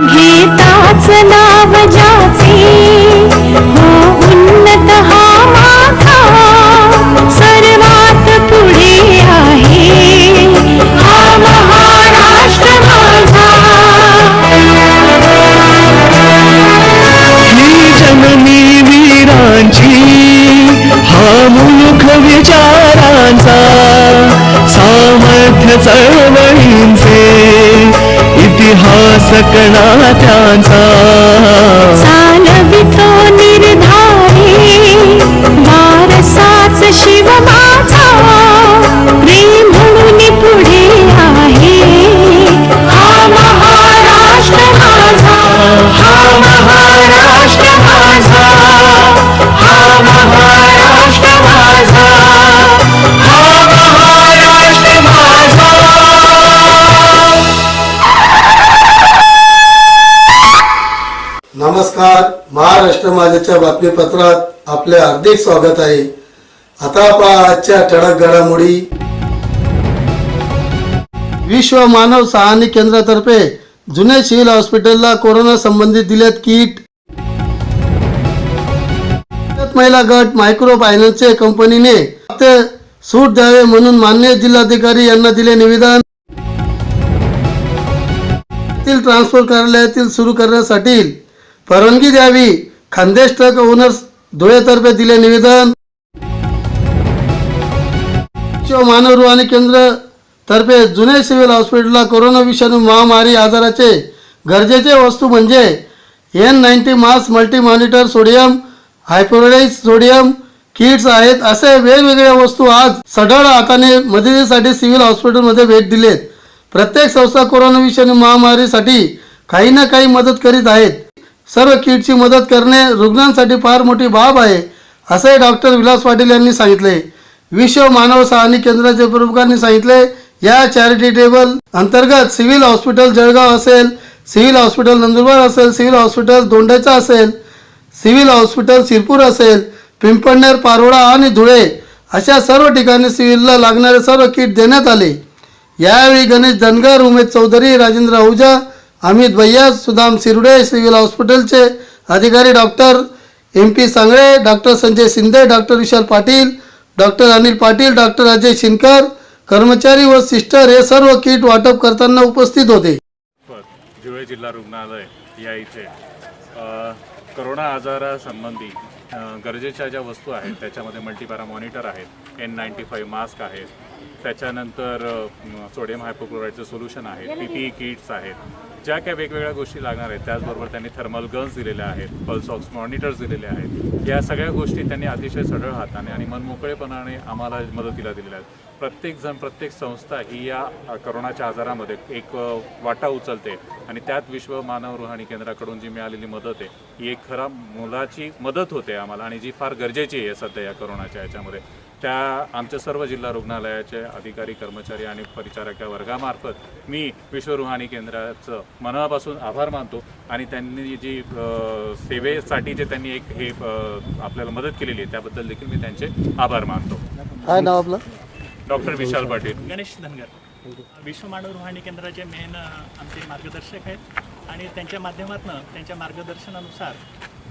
गीताच नाव जा மறக்கணா महाराष्ट्र माझ्याच्या बातमीपत्रात आपले हार्दिक स्वागत आहे. आता पहा आजच्या ठळक घडामोडी. विश्व मानव सहानी केंद्रातर्फे जुने सिव्हिल हॉस्पिटलला कोरोना संबंधित दिल्यात किट. महिला गट मायक्रो फायनान्सचे कंपनीने सूट द्यावे म्हणून मान्य जिल्हाधिकारी यांना दिले निवेदन. ट्रान्सफर कार्यालयातील सुरू करण्यासाठी परवानगी द्यावी. खानदेश ट्रक ओनर्स धुळेतर्फे दिले निवेदन. विश्व केंद्र तर्फे जुने सिव्हिल हॉस्पिटलला कोरोना विषाणू महामारी आजाराचे गरजेचे वस्तू म्हणजे N ninety mask multi monitor sodium हायपोराइज sodium kits आहेत असे वेगवेगळ्या वस्तू आज सढळ हाताने मदतीसाठी सिव्हिल हॉस्पिटलमध्ये भेट दिलेत. प्रत्येक संस्था कोरोना विषाणू महामारीसाठी काही ना काही मदत करीत आहेत. सर्व किटची मदत करणे रुग्णांसाठी फार मोठी बाब आहे असे डॉक्टर विलास पाटील यांनी सांगितले. विश्व मानव सहानी केंद्राचे प्रमुखांनी सांगितले या चॅरिटेबल अंतर्गत सिव्हिल हॉस्पिटल जळगाव असेल सिव्हिल हॉस्पिटल नंदुरबार असेल सिव्हिल हॉस्पिटल दोंडाचा असेल सिव्हिल हॉस्पिटल शिरपूर असेल पिंपळनेर पारोळा आणि धुळे अशा सर्व ठिकाणी सिव्हिलला लागणारे सर्व किट देण्यात आले. यावेळी गणेश धनगर उमेश चौधरी राजेंद्र आहुजा अमित भैया सुदाम सिरुडे सिव्हिल हॉस्पिटलचे अधिकारी doctor M P Sangle doctor Sanjay Shinde doctor Vishal Patil doctor Anil Patil doctor Ajay Shinkar कर्मचारी व सिस्टर हे सर्व किट वाटप करताना उपस्थित होते. धुळे जिल्हा रुग्णालय या इथे करोना आजारासंबंधी गरजेच्या ज्या वस्तू आहेत त्याच्यामध्ये मल्टीपॅरा मॉनिटर आहेत एन नाईन्टी फाईव्ह मास्क आहेत त्याच्यानंतर सोडियम हायपोक्लोराईडचं सोल्युशन आहे पी पी किट्स आहेत ज्या काही वेगवेगळ्या गोष्टी लागणार आहेत त्याचबरोबर त्यांनी थर्मल गन्स दिलेल्या आहेत पल्स ऑक्स मॉनिटर्स दिलेले आहेत. या सगळ्या गोष्टी त्यांनी अतिशय सढळ हाताने आणि मनमोकळेपणाने आम्हाला मदतीला दिलेल्या आहेत. प्रत्येकजण प्रत्येक संस्था ही या करोनाच्या आजारामध्ये एक वाटा उचलते आणि त्यात विश्व मानव रुहाणी केंद्राकडून जी मिळालेली मदत आहे ही एक खरा मुलाची मदत होते आम्हाला आणि जी फार गरजेची आहे सध्या या करोनाच्या याच्यामध्ये. त्या आमच्या सर्व जिल्हा रुग्णालयाचे अधिकारी कर्मचारी आणि परिचारक या वर्गामार्फत मी विश्व रुहाणी केंद्राचं मनापासून आभार मानतो आणि त्यांनी जी सेवेसाठी जे त्यांनी एक हे आपल्याला मदत केलेली आहे त्याबद्दल देखील मी त्यांचे आभार मानतो. काय नाव आपलं? डॉक्टर विशाल पाटील. गणेश धनगर. विश्व मानव रुहाणी केंद्राचे मेन आमचे मार्गदर्शक आहेत आणि त्यांच्या माध्यमातून त्यांच्या मार्गदर्शनानुसार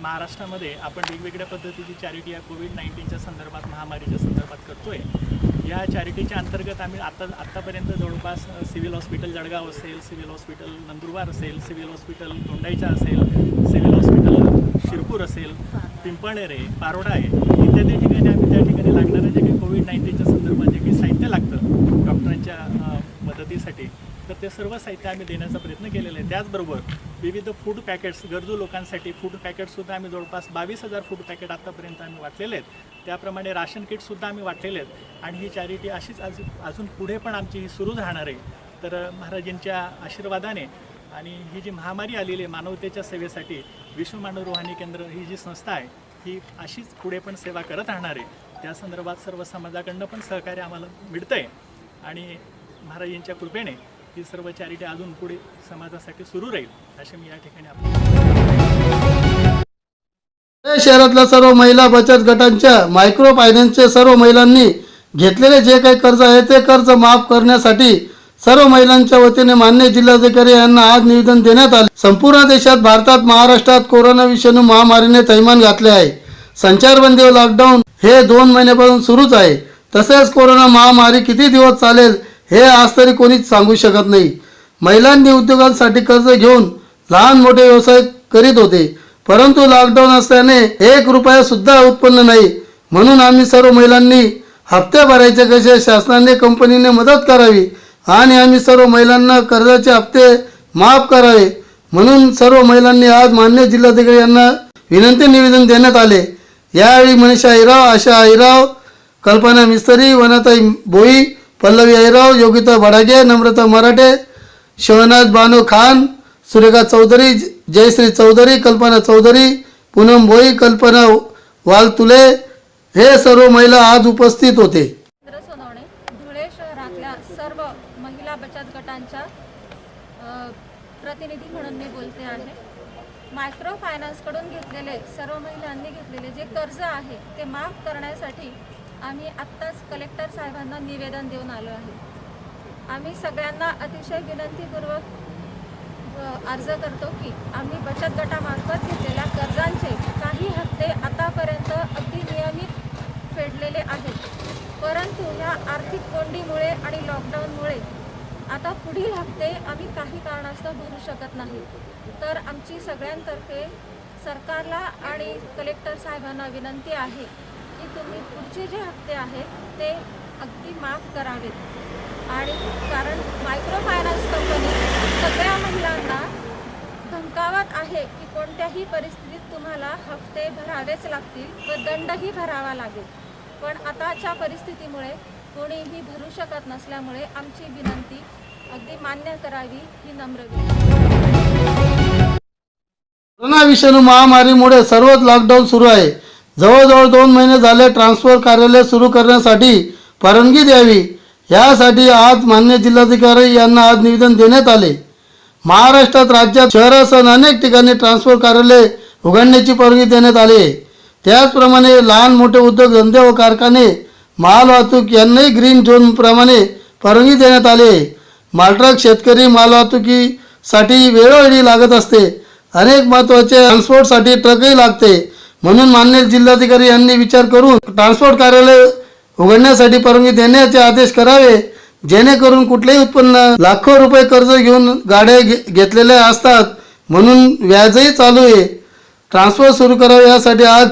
महाराष्ट्रामध्ये आपण वेगवेगळ्या पद्धतीची चॅरिटी या कोविड नाईन्टीनच्या संदर्भात महामारीच्या संदर्भात करतोय. या चॅरिटीच्या अंतर्गत आम्ही आता आत्तापर्यंत जवळपास सिव्हिल हॉस्पिटल जळगाव असेल सिव्हिल हॉस्पिटल नंदुरबार असेल सिव्हिल हॉस्पिटल दोंडाईचा असेल सिव्हिल हॉस्पिटल शिरपूर असेल पिंपळनेर आहे पारोडा आहे इत्यादी ठिकाणी आम्ही त्या ठिकाणी लागणारं जे काही कोविड नाईन्टीनच्या संदर्भात जे काही साहित्य लागतं डॉक्टरांच्या मदतीसाठी तर ते सर्व साहित्य आम्ही देण्याचा प्रयत्न केलेला आहे. त्याचबरोबर विविध फूड पॅकेट्स गरजू लोकांसाठी फूड पॅकेटसुद्धा आम्ही जवळपास बावीस हजार फूड पॅकेट आत्तापर्यंत आम्ही वाटलेले आहेत. त्याप्रमाणे राशन किटसुद्धा आम्ही वाटलेले आहेत. आणि ही चॅरिटी अशीच अजून अजून पुढे पण आमची ही सुरू राहणार आहे. तर महाराजांच्या आशीर्वादाने आणि ही जी महामारी आलेली आहे मानवतेच्या सेवेसाठी विश्व मानव रुहानी केंद्र ही जी संस्था आहे ही अशीच पुढे पण सेवा करत राहणार आहे. त्या संदर्भात सर्व समाजाकडनं पण सहकार्य आम्हाला मिळतं आहे आणि महाराजांच्या कृपेने ही सर्व चॅरिटी अजून पुढे समाजासाठी सुरू राहील असे मी या ठिकाणी आपण शहरातल्या सर्व महिला बचत गटांच्या मायक्रो फायनान्सचे सर्व महिलांनी घेतलेले जे काही कर्ज आहे ते कर्ज माफ करण्यासाठी सर्व महिलांच्या वतीने मान्य जिल्हाधिकारी यांना आज निवेदन देण्यात आले. संपूर्ण देशात भारतात महाराष्ट्रात कोरोना विषाणू महामारीने थैमान घातले आहे. संचारबंदी व लॉकडाऊन हे दोन महिन्यापासून सुरूच आहे. तसेच कोरोना महामारी किती दिवस चालेल हे आज तरी कोणीच सांगू शकत नाही. महिलांनी उद्योगांसाठी कर्ज घेऊन लहान मोठे व्यवसाय करीत होते. परंतु लॉकडाऊन असल्याने एक रुपया सुद्धा उत्पन्न नाही. म्हणून आम्ही सर्व महिलांनी हप्ते भरायचे कसे शासनाने कंपनीने मदत करावी आणि आम्ही सर्व महिलांना कर्जाचे हप्ते माफ करावे. म्हणून सर्व महिलांनी आज मान्य जिल्हाधिकारी यांना विनंती निवेदन देण्यात आले. यावेळी मनीषा हिराव आशा हिराव कल्पना मिस्त्री वनाताई भोई पल्लवी ऐराव योगिता भडागे नम्रता मराठे शिवनाथ बानो खान सुरेखा चौधरी जयश्री चौधरी कल्पना चौधरी पूनम भोई कल्पना वालतुले हे सर्व महिला आज उपस्थित होते. धुळे शहरातल्या सर्व महिला बचत गटांच्या प्रतिनिधी म्हणून मी बोलते आहे. मायक्रो फायनान्सकडून घेतलेले सर्व महिलांनी घेतलेले जे कर्ज आहे ते माफ करण्यासाठी आम्ही आत्ताच कलेक्टर साहेबांना निवेदन देऊन आलो आहे. आम्ही सगळ्यांना अतिशय विनंतीपूर्वक अर्ज करतो की आम्ही बचत गटामार्फत घेतलेल्या कर्जांचे काही हप्ते आतापर्यंत अगदी नियमित फेडलेले आहेत. परंतु ह्या आर्थिक कोंडीमुळे आणि लॉकडाऊनमुळे आता पुढील हप्ते आम्ही काही कारणास्तव भरू शकत नाही. तर आमची सगळ्यांतर्फे सरकारला आणि कलेक्टर साहेबांना विनंती आहे की तुम्ही पुढचे जे हप्ते आहेत ते अगदी माफ करावेत. आणि कारण मायक्रो फायनान्स कंपनी सगळ्या महिलांना धमकावत आहे की कोणत्याही परिस्थितीत तुम्हाला हप्ते भरावेच लागतील व दंडही भरावा लागेल. पण आताच्या परिस्थितीमुळे कोणीही भरू शकत नसल्यामुळे आमची विनंती अगदी मान्य करावी ही नम्र कोरोना विषाणू महामारीमुळे सर्वच लॉकडाऊन सुरू आहे. जवळजवळ दोन महिने झाले ट्रान्सफर कार्यालय सुरू करण्यासाठी परवानगी द्यावी. यासाठी आज मान्य जिल्हाधिकारी यांना आज निवेदन देण्यात आले. महाराष्ट्रात राज्यात शहरासह अनेक ठिकाणी ट्रान्सफर कार्यालय उघडण्याची परवानगी देण्यात आली. आहे त्याचप्रमाणे लहान मोठे उद्योग धंदे व कारखाने माल वाहतूक यांनाही ग्रीन झोनप्रमाणे परवानगी देण्यात आली. आहे मालट्रक शेतकरी मालवाहतुकीसाठी वेळोवेळी लागत असते. अनेक महत्त्वाचे ट्रान्सपोर्टसाठी ट्रकही लागते. म्हणून मान्य जिल्हाधिकारी यांनी विचार करून ट्रान्सपोर्ट कार्यालय उघडण्यासाठी परवानगी देण्याचे आदेश करावे जेणेकरून कुठलेही उत्पन्न लाखो रुपये कर्ज घेऊन गाड्या घे घेतलेल्या असतात म्हणून व्याजही चालू आहे. ट्रान्सफर सुरू करावे यासाठी आज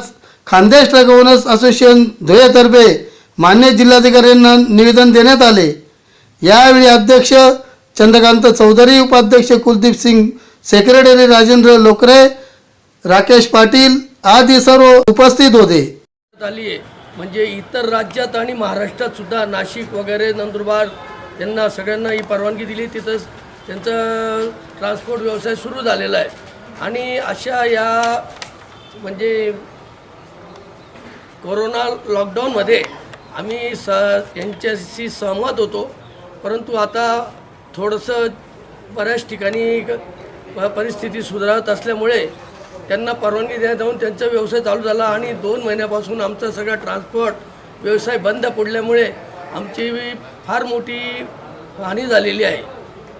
खानदेश ट्रक ओनर्स असोसिएशन धुळेतर्फे मान्य जिल्हाधिकाऱ्यांना निवेदन देण्यात आले. यावेळी अध्यक्ष चंद्रकांत चौधरी उपाध्यक्ष कुलदीप सिंग सेक्रेटरी राजेंद्र लोकरे राकेश पाटील आदी सर्व उपस्थित होते. आली आहे. म्हणजे इतर राज्यात आणि महाराष्ट्रात सुद्धा नाशिक वगैरे नंदुरबार यांना सगळ्यांना ही परवानगी दिली. तिथं त्यांचा ट्रान्सपोर्ट व्यवसाय सुरू झालेला आहे. आणि अशा या म्हणजे कोरोना लॉकडाऊनमध्ये आम्ही स यांच्याशी सहमत होतो. परंतु आता थोडंसं बऱ्याच ठिकाणी परिस्थिती सुधारत असल्यामुळे त्यांना परवानगी देण्यात येऊन त्यांचा व्यवसाय चालू झाला आणि दोन महिन्यापासून आमचा सगळा ट्रान्सपोर्ट व्यवसाय बंद पडल्यामुळे आमची फार मोठी हानी झालेली आहे.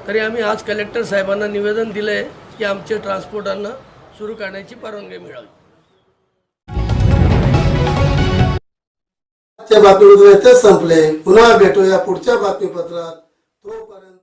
तरी आम्ही आज कलेक्टर साहेबांना निवेदन दिलं आहे की आमच्या ट्रान्सपोर्टांना सुरू करण्याची परवानगी मिळावी. आजच्या बातमीपत्र संपले. पुन्हा भेटूया पुढच्या बातमीपत्रात. तोपर्यंत